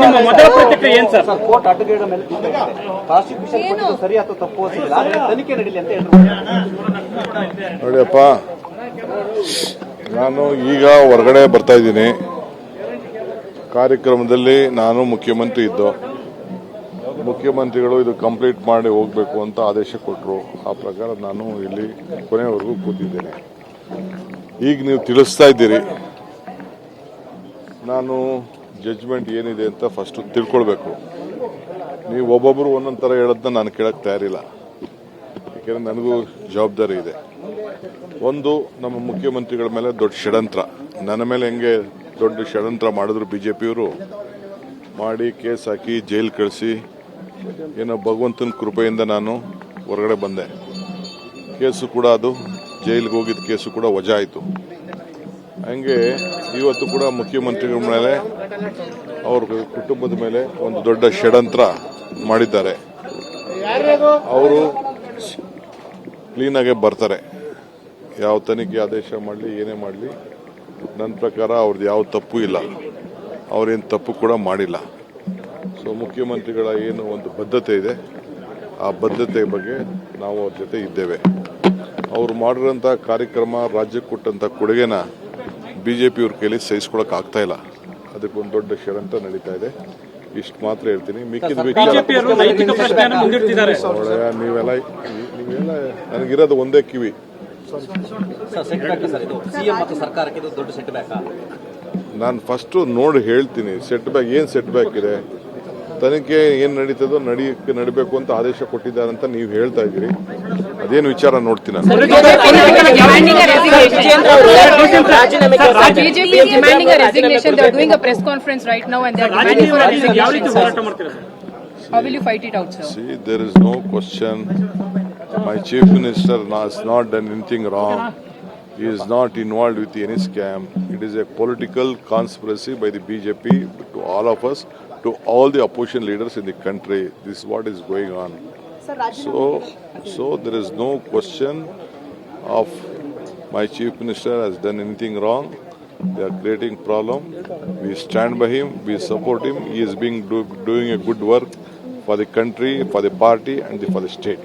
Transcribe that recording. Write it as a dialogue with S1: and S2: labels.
S1: ನಿಮ್ಮ ಮೊದಲ ಪ್ರತಿಕ್ರಿಯೆ ಏನ್ ಸರ್?
S2: ಸರ್ ಕೋರ್ಟ್ ಅಡ್ಡಗೇಡ ಮೇಲೆ ಪ್ರಾಸಿಕ್ಯೂಷನ್ ಕೊಟ್ಟಿದ್ದು ಸರಿ ಅಥವಾ ತಪ್ಪು ತನಿಖೆ ನಡೀಲಿ ಅಂತ ಹೇಳಿದ್ರು
S3: ನೋಡಿಯಪ್ಪ ನಾನು ಈಗ ಹೊರಗಡೆ ಬರ್ತಾ ಇದ್ದೀನಿ. ಕಾರ್ಯಕ್ರಮದಲ್ಲಿ ನಾನು ಮುಖ್ಯಮಂತ್ರಿ ಇದ್ದು ಮುಖ್ಯಮಂತ್ರಿಗಳು ಇದು ಕಂಪ್ಲೀಟ್ ಮಾಡಿ ಹೋಗಬೇಕು ಅಂತ ಆದೇಶ ಕೊಟ್ಟರು ಆ ಪ್ರಕಾರ ನಾನು ಇಲ್ಲಿ ಕೊನೆಯವರೆಗೂ ಕೂತಿದ್ದೇನೆ. ಈಗ ನೀವು ತಿಳಿಸ್ತಾ ಇದ್ದೀರಿ. ನಾನು ಜಡ್ಜ್ಮೆಂಟ್ ಏನಿದೆ ಅಂತ ಫಸ್ಟ್ ತಿಳ್ಕೊಳ್ಬೇಕು. ನೀವು ಒಬ್ಬೊಬ್ಬರು ಒಂದೊಂದು ಥರ ಹೇಳೋದನ್ನ ನಾನು ಕೇಳಕ್ಕೆ ತಯಾರಿಲ್ಲ. ಯಾಕೆಂದರೆ ನನಗೂ ಜವಾಬ್ದಾರಿ ಇದೆ. ಒಂದು, ನಮ್ಮ ಮುಖ್ಯಮಂತ್ರಿಗಳ ಮೇಲೆ ದೊಡ್ಡ ಷಡ್ಯಂತ್ರ. ನನ್ನ ಮೇಲೆ ಹೆಂಗೆ ದೊಡ್ಡ ಷಡ್ಯಂತ್ರ ಮಾಡಿದ್ರು ಬಿಜೆಪಿಯವರು, ಮಾಡಿ ಕೇಸ್ ಹಾಕಿ ಜೈಲ್ ಕಳಿಸಿ, ಏನೋ ಭಗವಂತನ ಕೃಪೆಯಿಂದ ನಾನು ಹೊರಗಡೆ ಬಂದೆ. ಕೇಸು ಕೂಡ ಅದು, ಜೈಲಿಗೆ ಹೋಗಿದ್ದ ಕೇಸು ಕೂಡ ವಜಾ ಆಯಿತು. ಹಂಗೆ ಇವತ್ತು ಕೂಡ ಮುಖ್ಯಮಂತ್ರಿಗಳ ಮೇಲೆ, ಅವ್ರ ಕುಟುಂಬದ ಮೇಲೆ ಒಂದು ದೊಡ್ಡ ಷಡಂತ್ರ ಮಾಡಿದ್ದಾರೆ. ಅವರು ಕ್ಲೀನಾಗೆ ಬರ್ತಾರೆ. ಯಾವ ತನಿಖೆ ಆದೇಶ ಮಾಡಲಿ, ಏನೇ ಮಾಡಲಿ, ನನ್ನ ಪ್ರಕಾರ ಅವ್ರದ್ದು ಯಾವ ತಪ್ಪು ಇಲ್ಲ. ಅವ್ರೇನು ತಪ್ಪು ಕೂಡ ಮಾಡಿಲ್ಲ. ಸೊ ಮುಖ್ಯಮಂತ್ರಿಗಳ ಏನು ಒಂದು ಬದ್ಧತೆ ಇದೆ, ಆ ಬದ್ಧತೆ ಬಗ್ಗೆ ನಾವು ಅವ್ರ ಜೊತೆ ಇದ್ದೇವೆ. ಅವರು ಮಾಡಿರೋಂಥ ಕಾರ್ಯಕ್ರಮ ರಾಜ್ಯಕ್ಕೆ ಕೊಟ್ಟಂಥ ಕೊಡುಗೆನ ಬಿ ಜೆ ಪಿಯವ್ರ ಕೈಲಿ ಸಹಿಸ್ಕೊಳಕ್ ಆಗ್ತಾ ಇಲ್ಲ. ಅದಕ್ಕೊಂದು ದೊಡ್ಡ ಷಡಂತ ನಡೀತಾ ಇದೆ. ಇಷ್ಟು ಮಾತ್ರ ಹೇಳ್ತೀನಿ. ಮಿಕ್ಕಿದ ವಿಚಾರ ನೀವೆಲ್ಲ ನೀವೆಲ್ಲ ನನಗಿರೋದು ಒಂದೇ ಕಿವಿ.
S2: ಸರ್ ಸರ್ ಇದು ಸಿಎಂ ಮತ್ತು ಸರ್ಕಾರಕ್ಕೆ ಇದು ದೊಡ್ಡ ಸೆಟ್
S3: ನಾನು ಫಸ್ಟ್ ನೋಡಿ ಹೇಳ್ತೀನಿ ಸೆಟ್ ಬ್ಯಾಕ್ ಏನು ಸೆಟ್ ಬ್ಯಾಕ್ ಇದೆ? ತನಿಖೆ ಏನು ನಡೀತದೋ ನಡಿಯಕ್ಕೆ ನಡಬೇಕು ಅಂತ ಆದೇಶ ಕೊಟ್ಟಿದ್ದಾರೆ ಅಂತ ನೀವು ಹೇಳ್ತಾ ಇದ್ದೀರಿ. ಅದೇನು ವಿಚಾರ ನೋಡ್ತೀನಿ ನಾನು? See, there is no question. My chief minister has not done anything wrong. He is not involved with any scam. It is a political conspiracy by the BJP to all of us, to all the opposition leaders in the country. This is what is going on. So, so there is no question of my chief minister has done anything wrong. They are creating problem. We stand by him. We support him. He is being do, doing a good work for the country, for the party, and for the state.